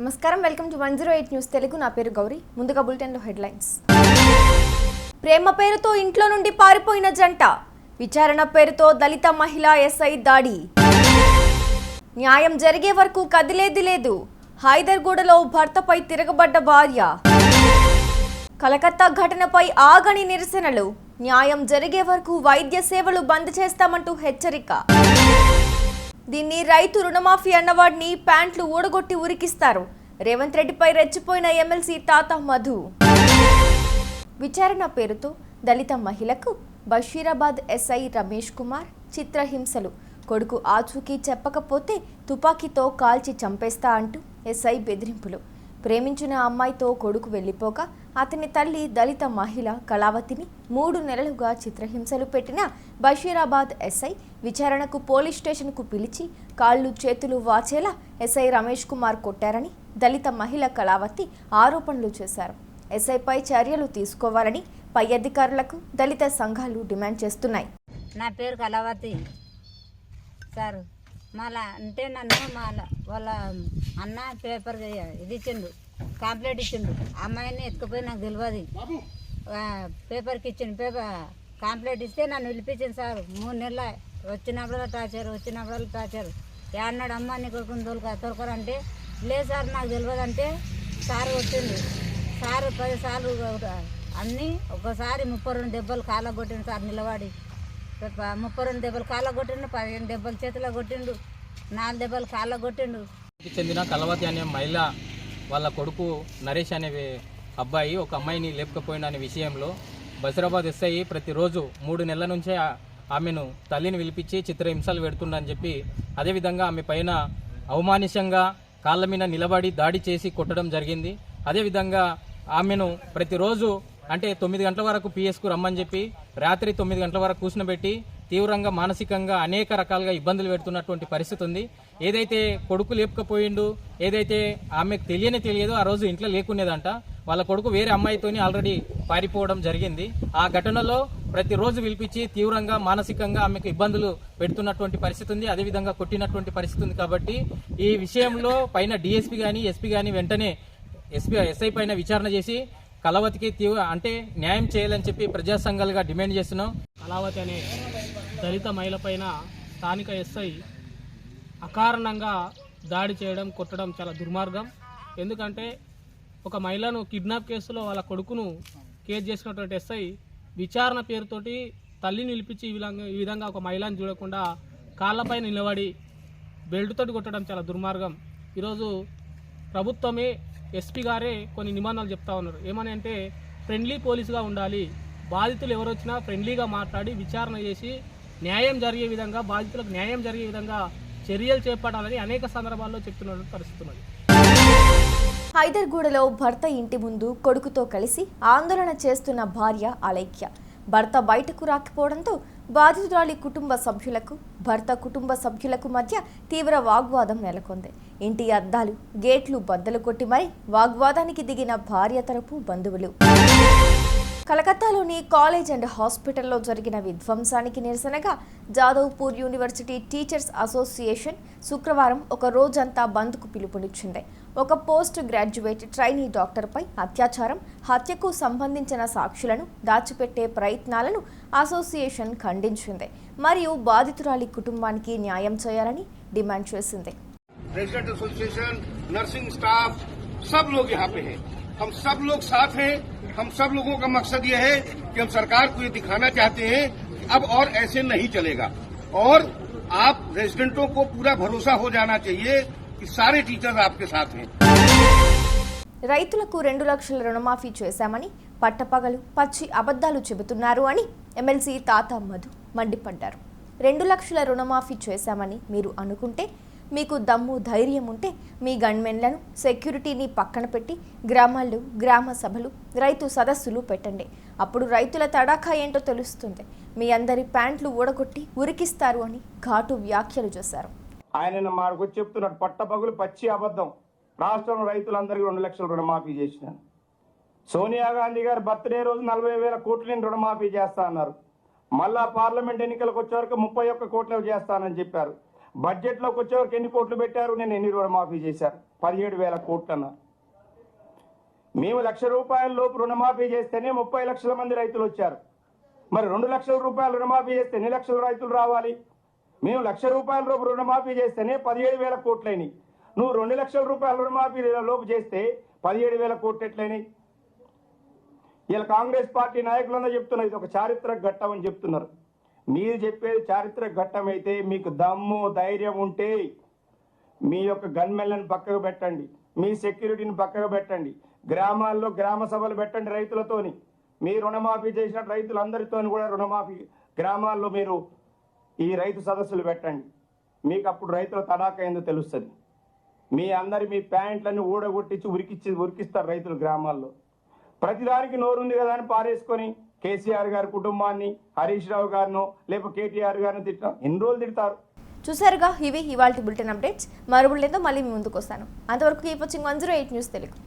నమస్కారం welcome to one zero eight news Telugu. నా పేరు గౌరీ. ముందుగా బులెటిన్లో హెడ్లైన్స్. ప్రేమ పేరుతో ఇంట్లో నుండి పారిపోయిన జంట విచారణ పేరుతో దళిత మహిళా ఎస్ఐ దాడి. న్యాయం జరిగే వరకు కదిలేది లేదు. హైదర్గూడలో భర్తపై తిరగబడ్డ భార్య. కలకత్తా ఘటనపై ఆగని నిరసనలు. న్యాయం జరిగే వరకు వైద్య సేవలు బంద్ చేస్తామంటూ హెచ్చరిక. దీన్ని రైతు రుణమాఫీ అన్నవాడిని ప్యాంట్లు ఊడగొట్టి ఉరికిస్తారు. రేవంత్ రెడ్డిపై రెచ్చిపోయిన ఎమ్మెల్సీ తాత మధు. విచారణ పేరుతో దళిత మహిళకు బషీరాబాద్ ఎస్ఐ రమేష్ కుమార్ చిత్రహింసలు కొడుకు ఆచూకీ చెప్పకపోతే తుపాకీతో కాల్చి చంపేస్తా అంటూ ఎస్ఐ బెదిరింపులు. ప్రేమించిన అమ్మాయితో కొడుకు వెళ్ళిపోగా అతని తల్లి దళిత మహిళ కళావతిని మూడు నెలలుగా చిత్రహింసలు పెట్టిన బషీరాబాద్ ఎస్ఐ విచారణకు పోలీస్ స్టేషన్కు పిలిచి కాళ్ళు చేతులు వాచేలా ఎస్ఐ రమేష్ కుమార్ కొట్టారని దళిత మహిళ కళావతి ఆరోపణలు చేశారు. ఎస్ఐపై చర్యలు తీసుకోవాలని పై అధికారులకు దళిత సంఘాలు డిమాండ్ చేస్తున్నాయి. నా పేరు కళావతి. సార్. మళ్ళా అంటే నన్ను మళ్ళా వాళ్ళ అన్న పేపర్ ఇది ఇచ్చిండు కాంప్లైంట్ ఇచ్చిండు. అమ్మాయిని ఎత్తుకుపోయి నాకు తెలియదు పేపర్కి ఇచ్చిండు పేపర్ కాంప్లైంట్ ఇస్తే నన్ను పిలిపించింది సార్. మూడు నెలల వచ్చినప్పుడు టార్చర్ వచ్చినప్పుడు టార్చర్. ఏమన్నాడు అమ్మ నీ కొడుకుని తోలుక తోలుకోరంటే లేదు సార్ నాకు తెలియదు అంటే సార్ వచ్చిండు సార్ పది సార్లు అన్నీ ఒకసారి ముప్పై రెండు దెబ్బలు కాళ్ళ కొట్టిండు సార్ నిలబడి. ముప్పై రెండు దెబ్బలు కాళ్ళ కొట్టిండు పదిహేను దెబ్బలు చేతిలో కొట్టిండు నాలుగు దెబ్బలు కాళ్ళ కొట్టిండు. చెందిన కలవతి అనే మహిళ వాళ్ళ కొడుకు నరేష్ అనే అబ్బాయి ఒక అమ్మాయిని లేపకపోయిన అనే విషయంలో బసిరాబాద్ ఎస్ఐ ప్రతిరోజు మూడు నెలల నుంచే ఆమెను తల్లిని పిలిపించి చిత్రహింసలు పెడుతుండని చెప్పి అదేవిధంగా ఆమె పైన అవమానిషంగా కాళ్ళ మీద నిలబడి దాడి చేసి కొట్టడం జరిగింది. అదేవిధంగా ఆమెను ప్రతిరోజు అంటే తొమ్మిది గంటల వరకు పిఎస్కు రమ్మని చెప్పి రాత్రి తొమ్మిది గంటల వరకు కూర్చునబెట్టి తీవ్రంగా మానసికంగా అనేక రకాలుగా ఇబ్బందులు పెడుతున్నటువంటి పరిస్థితి ఉంది. ఏదైతే కొడుకు లేపకపోయిండు ఏదైతే ఆమెకు తెలియనే తెలియదో ఆ రోజు ఇంట్లో లేకునేదంట. వాళ్ళ కొడుకు వేరే అమ్మాయితోని ఆల్రెడీ పారిపోవడం జరిగింది. ఆ ఘటనలో ప్రతిరోజు పిలిపించి తీవ్రంగా మానసికంగా ఆమెకు ఇబ్బందులు పెడుతున్నటువంటి పరిస్థితి ఉంది. అదేవిధంగా కొట్టినటువంటి పరిస్థితి ఉంది కాబట్టి ఈ విషయంలో పైన డిఎస్పీ కానీ ఎస్పీ కానీ వెంటనే ఎస్పీ ఎస్ఐ పైన విచారణ చేసి కలవతికి తీవ్ర అంటే న్యాయం చేయాలని చెప్పి ప్రజా సంఘాలుగా డిమాండ్ చేస్తున్నాం. కళావతి అనే దళిత మహిళపైన స్థానిక ఎస్ఐ అకారణంగా దాడి చేయడం కొట్టడం చాలా దుర్మార్గం. ఎందుకంటే ఒక మహిళను కిడ్నాప్ కేసులో వాళ్ళ కొడుకును కేసు చేసినటువంటి ఎస్ఐ విచారణ పేరుతోటి తల్లిని నిలిపించి విధంగా ఈ విధంగా ఒక మహిళను చూడకుండా కాళ్ళపై నిలబడి బెల్ట్తోటి కొట్టడం చాలా దుర్మార్గం. ఈరోజు ప్రభుత్వమే ఎస్పీ గారే కొన్ని నిబంధనలు చెప్తా ఉన్నారు. ఏమని అంటే ఫ్రెండ్లీ పోలీసుగా ఉండాలి. బాధితులు ఎవరు వచ్చినా ఫ్రెండ్లీగా మాట్లాడి విచారణ చేసి న్యాయం జరిగే విధంగా బాధితులకు న్యాయం జరిగే విధంగా చర్యలు చేపట్టాలని అనేక సందర్భాల్లో చెప్తున్న పరిస్థితి హైదర్గూడలో భర్త ఇంటి ముందు కొడుకుతో కలిసి ఆందోళన చేస్తున్న భార్య అలైక్య భర్త బయటకు రాకపోవడంతో బాధితురాలి కుటుంబ సభ్యులకు భర్త కుటుంబ సభ్యులకు మధ్య తీవ్ర వాగ్వాదం నెలకొంది. ఇంటి అద్దాలు గేట్లు బద్దలు కొట్టి మరీ వాగ్వాదానికి దిగిన భార్య తరపు బంధువులు. కలకత్తాలోని కాలేజ్ అండ్ హాస్పిటల్లో జరిగిన విధ్వంసానికి నిరసనగా జాదవ్పూర్ యూనివర్సిటీ టీచర్స్ అసోసియేషన్ శుక్రవారం ఒక రోజంతా బంద్కు పిలుపునిచ్చింది ఒక పోస్ట్ గ్రాడ్యుయేట్ ట్రైనీ డాక్టర్పై అత్యాచారం హత్యకు సంబంధించిన సాక్షులను దాచిపెట్టే ప్రయత్నాలను అసోసియేషన్ ఖండించింది మరియు బాధితురాలి కుటుంబానికి న్యాయం చేయాలని డిమాండ్ చేసింది रेजिडेंट एसोसिएशन नर्सिंग स्टाफ सब लोग यहाँ पे हैं हम सब लोग साथ हैं हम सब लोगों का मकसद ये है कि हम सरकार को ये दिखाना चाहते हैं कि अब और ऐसे नहीं चलेगा और आप रेजिडेंटों को पूरा भरोसा हो जाना चाहिए कि सारे टीचर्स आपके साथ हैं రైతులకు రెండు లక్షల రుణమాఫీ చేశామని పట్టపగలు పచ్చి అబద్ధాలు చెబుతున్నారు అని ఎమ్మెల్సీ తాత మధు మండిపడ్డారు రెండు లక్షల రుణమాఫీ చేశామని మీరు అనుకుంటే మీకు దమ్ము ధైర్యం ఉంటే మీ గన్మెన్లను సెక్యూరిటీని పక్కన పెట్టి గ్రామాల్లో గ్రామ సభలు రైతు సదస్సులు పెట్టండి. అప్పుడు రైతుల తడాఖా ఏంటో తెలుస్తుంది. మీ అందరి ప్యాంట్లు ఊడగొట్టి ఉరికిస్తారు అని ఘాటు వ్యాఖ్యలు చేశారు. ఆయన మాకు చెప్తున్నాడు పట్టపగులు పచ్చి అబద్ధం. రాష్ట్రంలో రైతులందరికీ రెండు లక్షల రుణమాఫీ చేసినాను. సోనియా గాంధీ గారు బర్త్డే రోజు నలభై వేల కోట్లు నేను రుణమాఫీ చేస్తా అన్నారు. మళ్ళా పార్లమెంట్ ఎన్నికలకు వచ్చే వరకు ముప్పై ఒక్క కోట్లు చేస్తానని చెప్పారు. బడ్జెట్లోకి వచ్చే ఎన్ని కోట్లు పెట్టారు? నేను ఎన్ని రుణమాఫీ చేశారు పదిహేడు వేల కోట్లు మేము లక్ష రూపాయల లోపు రుణమాఫీ చేస్తేనే ముప్పై లక్షల మంది రైతులు వచ్చారు. మరి రెండు లక్షల రూపాయలు రుణమాఫీ చేస్తే ఎన్ని లక్షల రైతులు రావాలి? మేము లక్ష రూపాయల లోపు రుణమాఫీ చేస్తేనే పదిహేడు వేల కోట్లైనవి నువ్వు రెండు లక్షల రూపాయల రుణమాఫీ లోపు చేస్తే పదిహేడు వేల కోట్లు ఎట్లయినాయి? ఇలా కాంగ్రెస్ పార్టీ నాయకులందరూ చెప్తున్నారు ఇది ఒక చారిత్రక ఘట్టం అని చెప్తున్నారు. మీరు చెప్పేది చారిత్రక ఘట్టం అయితే మీకు దమ్ము ధైర్యం ఉంటే మీ యొక్క గన్మెన్లను పక్కకు పెట్టండి. మీ సెక్యూరిటీని పక్కకు పెట్టండి. గ్రామాల్లో గ్రామ సభలు పెట్టండి రైతులతోని. మీ రుణమాఫీ చేసిన రైతులందరితో కూడా రుణమాఫీ గ్రామాల్లో మీరు ఈ రైతు సదస్సులు పెట్టండి. మీకు అప్పుడు రైతుల తడాక ఏందో తెలుస్తుంది. మీ అందరి మీ ప్యాంట్లన్నీ ఊడగొట్టించి ఉరికిచ్చి ఉరికిస్తారు రైతులు గ్రామాల్లో. ప్రతిదానికి నోరుంది కదా అని పారేసుకొని కేసీఆర్ గారి కుటుంబాన్ని హరీష్ రావు గారినో లేకపోతే కేటీఆర్ గారిని తిట్టడం ఎన్ని రోజులు తిడతారు? చూసారుగా ఇవి ఇవాళ బులెటిన్ అప్డేట్స్. మరో బులెటిన్తో మళ్ళీ మీ ముందుకు వస్తాను. అంతవరకు keep watching one zero eight news Telugu.